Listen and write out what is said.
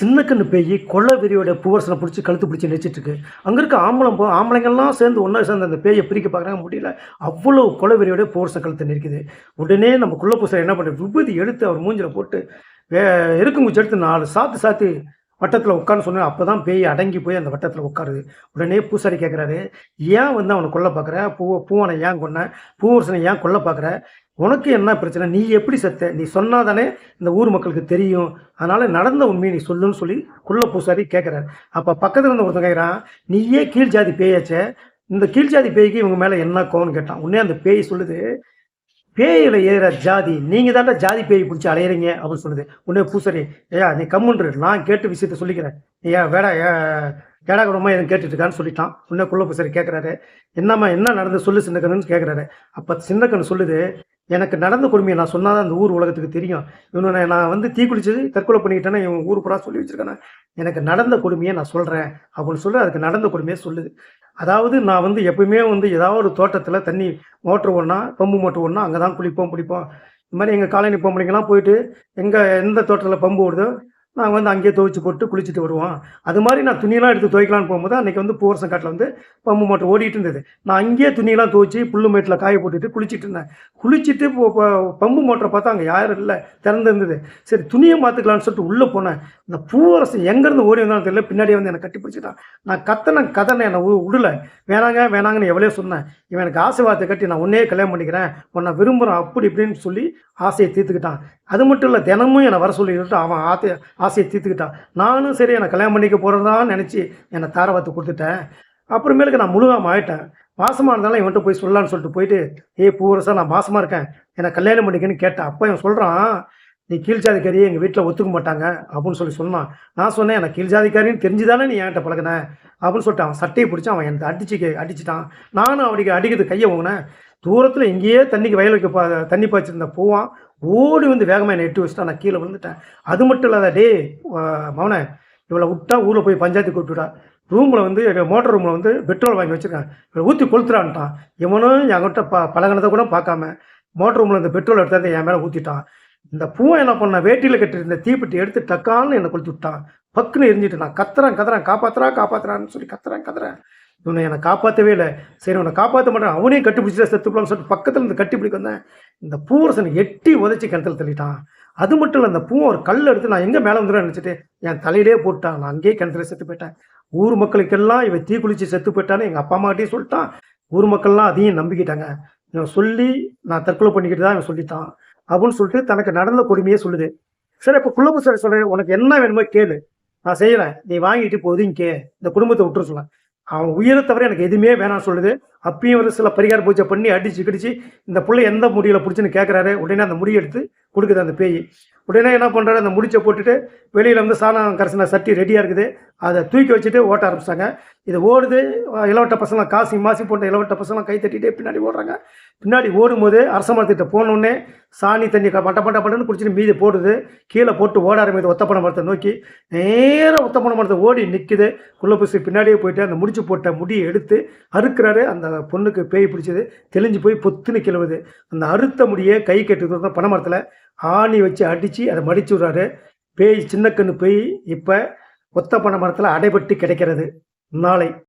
சின்ன கண்ணு பேய் கொள்ள வெறியோட பூவரசனை பிடிச்சி கழுத்து பிடிச்சி நெச்சிட்டு இருக்கு அங்கே இருக்க ஆம்பளம் போ ஆம்பளைங்கள்லாம் சேர்ந்து ஒன்றா சேர்ந்து அந்த பேயை பிரிக்க பார்க்குறாங்க முடியல. அவ்வளோ கொலை வெறியோட பூவரசன் கழுத்து நிற்கிது உடனே நம்ம குள்ள பூசை என்ன பண்ணுறது விபதி எடுத்து அவர் மூஞ்சில போட்டு வே எருக்குங்குச்சி எடுத்து நாலு சாத்து சாத்து வட்டத்தில் உட்காந்து சொன்னேன். அப்போ தான் பேய் அடங்கி போய் அந்த வட்டத்தில் உட்காருது. உடனே பூசாரி கேட்குறாரு ஏன் வந்து அவனை கொல்ல பார்க்குற பூ பூவனை ஏன் கொன்ன? பூவரசனை ஏன் கொல்ல பார்க்குற உனக்கு என்ன பிரச்சனை? நீ எப்படி செத்த? நீ சொன்னாதானே இந்த ஊர் மக்களுக்கு தெரியும். அதனால் நடந்த உண்மையை நீ சொல்லுன்னு சொல்லி குள்ள பூசாரி கேட்குறாரு அப்போ பக்கத்தில் இருந்த ஒருத்தன் கேட்குறான் நீயே கீழ் ஜாதி பேயாச்சே? இந்த கீழ் ஜாதி பேய்க்கு இவங்க மேலே என்ன கோவம்னு கேட்டான்? உடனே அந்த பேய் சொல்லுது பேயில் ஏற ஜாதி நீங்கள் தாண்டா ஜாதி பேய் பிடிச்சி அலையிறீங்க அப்படின்னு சொல்லுது. உடனே பூசாரி ஏயா நீ கம்முன்று நான் கேட்டு விஷயத்த சொல்லிக்கிறேன். ஏயா வேடா ஏ ஏடா குடமா எதுவும் கேட்டுட்டு இருக்கான்னு சொல்லிட்டான். உடனே குள்ள பூசாரி கேட்குறாரு என்னம்மா என்ன நடந்து சொல்லு சின்னக்கண்ணுன்னு கேட்குறாரு அப்போ சின்னக்கண்ணு சொல்லுது எனக்கு நடந்த கொடுமையை நான் சொன்னால் தான் அந்த ஊர் உலகத்துக்கு தெரியும். இவனை நான் வந்து தீக்குடிச்சது தற்கொலை பண்ணிக்கிட்டேன்னா இவன் ஊர் பூரா சொல்லி வச்சுருக்கேன். எனக்கு நடந்த கொடுமையை நான் சொல்கிறேன் அப்படின்னு சொல்லி அதுக்கு நடந்த கொடுமையை சொல்லுது. அதாவது நான் வந்து எப்பவுமே வந்து ஏதாவது ஒரு தோட்டத்தில் தண்ணி மோட்ரு ஒன்றா பம்பு மோட்ரு ஒன்றா அங்கே தான் குளிப்போம் பிடிப்போம் இந்த மாதிரி எங்கள் காலனி பொம்பளைங்கெல்லாம் போயிட்டு எங்கே எந்த தோட்டத்தில் பம்பு ஓடுதோ நாங்கள் வந்து அங்கேயே துவைச்சு போட்டு குளிச்சுட்டு வருவோம் அது மாதிரி நான் துணியெல்லாம் எடுத்து துவைக்கலான்னு போகும்போது அன்றைக்கி வந்து பூவரசம் காட்டில் வந்து பம்பு மோட்டர் ஓடிட்டு இருந்தது. நான் அங்கேயே துணியெல்லாம் துவைச்சி புல்லு மேட்டில் காய போட்டுட்டு குளிச்சிட்டு இருந்தேன். குளிச்சுட்டு பம்பு மோட்டரை பார்த்தா அங்கே யாரும் இல்லை. திறந்து இருந்தது சரி துணியை மாற்றுக்கலான்னு சொல்லிட்டு உள்ளே போனேன். இந்த பூவரசன் எங்கேருந்து ஓடி வந்தாலும் தெரியல. பின்னாடியே வந்து என்னை கட்டி பிடிச்சிட்டான் நான் கத்தனை கதனை என்னை விடலை வேணாங்க வேணாங்கன்னு எவ்வளோ சொன்னேன். இவன் எனக்கு ஆசை வார்த்தை கட்டி நான் உன்னே கல்யாணம் பண்ணிக்கிறேன். உன்னை விரும்புகிறேன் அப்படி இப்படின்னு சொல்லி ஆசையை தீர்த்துக்கிட்டான். அது மட்டும் இல்லை தினமும் என்னை வர சொல்லிட்டு அவன் ஆசை ஆசையை தீர்த்துக்கிட்டான். நானும் சரி என்னை கல்யாணம் பண்ணிக்க போகிறதான்னு நினச்சி என்னை தாரவாத்து கொடுத்துட்டேன். அப்புறமேலுக்கு நான் முழுகாமல் ஆயிட்டேன். மாசமாக இருந்தாலும் இவன்கிட்ட போய் சொல்லலான்னு சொல்லிட்டு போயிட்டு ஏய் பூவரசா நான் மாசமாக இருக்கேன். என்னை கல்யாணம் பண்ணிக்கன்னு கேட்டேன். அப்போ இவன் சொல்கிறான் நீ கீழ்ஜாதிக்காரியே எங்கள் வீட்டில் ஒத்துக்க மாட்டாங்க. அப்படின்னு சொல்லி சொன்னான். நான் சொன்னேன் எனக்கு கீழ்ஜாதிக்காரின்னு தெரிஞ்சுதானே நீ என்கிட்ட பழகின? அப்படின்னு சொல்லிட்டு அவன் சட்டையை பிடிச்சி அவன் எனக்கு அடிச்சு அடிச்சிட்டான். நானும் அவனுக்கு அடிக்கிறது கையை வாங்கினேன் தூரத்தில் எங்கேயே தண்ணிக்கு வயலுக்கு பா தண்ணி பாய்ச்சிருந்த பூவான் ஓடி வந்து வேகமாக என்னை எட்டு வச்சுட்டா நான் கீழே விழுந்துட்டேன். அது மட்டும் இல்லாத டே மவனை இவளை விட்டா ஊரில் போய் பஞ்சாயத்து கூப்பிட்டுடா ரூமில் வந்து எங்கள் மோட்டர் ரூமில் வந்து பெட்ரோல் வாங்கி வச்சுருக்கேன். இவளை ஊற்றி கொளுத்துறான்ட்டான். இவனும் என்கிட்ட ப பழகினதை கூட பார்க்காம மோட்டர் ரூமில் இந்த பெட்ரோல் எடுத்தாந்து என் மேலே ஊற்றிட்டான் இந்த பூவை என்ன பண்ண வேட்டியில் கட்டியிருந்த தீப்பெட்டி எடுத்து டக்கான்னு என்னை கொளுத்து விட்டான். பக்குன்னு எரிஞ்சிட்டு நான் கத்துறேன் கத்துறேன் காப்பாத்துறா காப்பாத்துறான்னு சொல்லி கத்துறேன் கத்துறேன். இவனை என்னை காப்பாற்றவே இல்லை. சரி உன்னை காப்பாற்ற மாட்டேன் அவனையும் கட்டிப்பிடிச்சிட்டு செத்துப்பலாம்னு சொல்லிட்டு பக்கத்தில் இருந்து கட்டிப்பிடிக்க வந்தேன். இந்த பூவரசனை எட்டி உதச்சி கிணத்துல தள்ளிட்டான். அது மட்டும் இல்லை அந்த பூ ஒரு கல் எடுத்து நான் எங்கே மேலே வந்துடும் நினச்சிட்டு என் தலையிலே போட்டான். நான் அங்கேயே கிணத்துல செத்து போயிட்டேன். ஊர் மக்களுக்கெல்லாம் இவன் தீ குளிச்சு செத்து போயிட்டான்னு எங்கள் அப்பா அம்மாட்டையும் சொல்லிட்டான். ஊர் மக்கள்லாம் அதையும் நம்பிக்கிட்டாங்க. இவன் சொல்லி நான் தற்கொலை பண்ணிக்கிட்டு தான் இவன் சொல்லித்தான் அப்படின்னு சொல்லிட்டு தனக்கு நடந்த கொடுமையே சொல்லுது. சரி இப்போ குள்ளப்பு சார் சொல்கிறேன் உனக்கு என்ன வேணுமோ கேளு. நான் செய்கிறேன் நீ வாங்கிட்டு போதும் கே இந்த குடும்பத்தை விட்டுரு சொல்லேன் அவன் உயிரை தவிர எனக்கு எதுவுமே வேணாம்னு சொல்லுது. அப்பயும் ஒரு சில பரிகார பூஜை பண்ணி அடிச்சு கிடிச்சு இந்த பிள்ளை எந்த முடியில் பிடிச்சுன்னு கேட்குறாரு உடனே அந்த முடி எடுத்து கொடுக்குது அந்த பேய். உடனே என்ன பண்ணுறாரு அந்த முடிச்சை போட்டுட்டு வெளியில் வந்து சாணம் கரைசின சட்டி ரெடியாக இருக்குது. அதை தூக்கி வச்சுட்டு ஓட்ட ஆரம்பிச்சாங்க. இது ஓடுது இளவட்ட பசங்க காசி மாசி போட்ட இளவட்ட பசங்க கை தட்டிட்டு பின்னாடி ஓடுறாங்க. பின்னாடி ஓடும்போது அரச மரத்திட்ட போனோடனே சாணி தண்ணி பட்ட பட்ட பட்டன்னு குடிச்சிட்டு மீதி போடுது. கீழே போட்டு ஓட ஆரம்பிது ஒத்தப்பன மரத்தை நோக்கி. நேராக ஒத்தப்பன மரத்தை ஓடி நிற்குது குள்ளப்பூசி பின்னாடியே போயிட்டு அந்த முடிச்சு போட்ட முடியை எடுத்து அறுக்கிறாரு. அந்த பொண்ணுக்கு பேய் பிடிச்சது. தெளிஞ்சு போய் பொத்துன்னு கிழவுது அந்த அறுத்த முடியை கை கட்டு பனை மரத்தில் ஆணி வச்சு அடித்து அதை மடிச்சு விட்றாரு. பேய் சின்ன கண்ணு பேய் இப்போ கொத்த பனை மரத்தில் அடைபட்டு கிடைக்கிறது. நாளை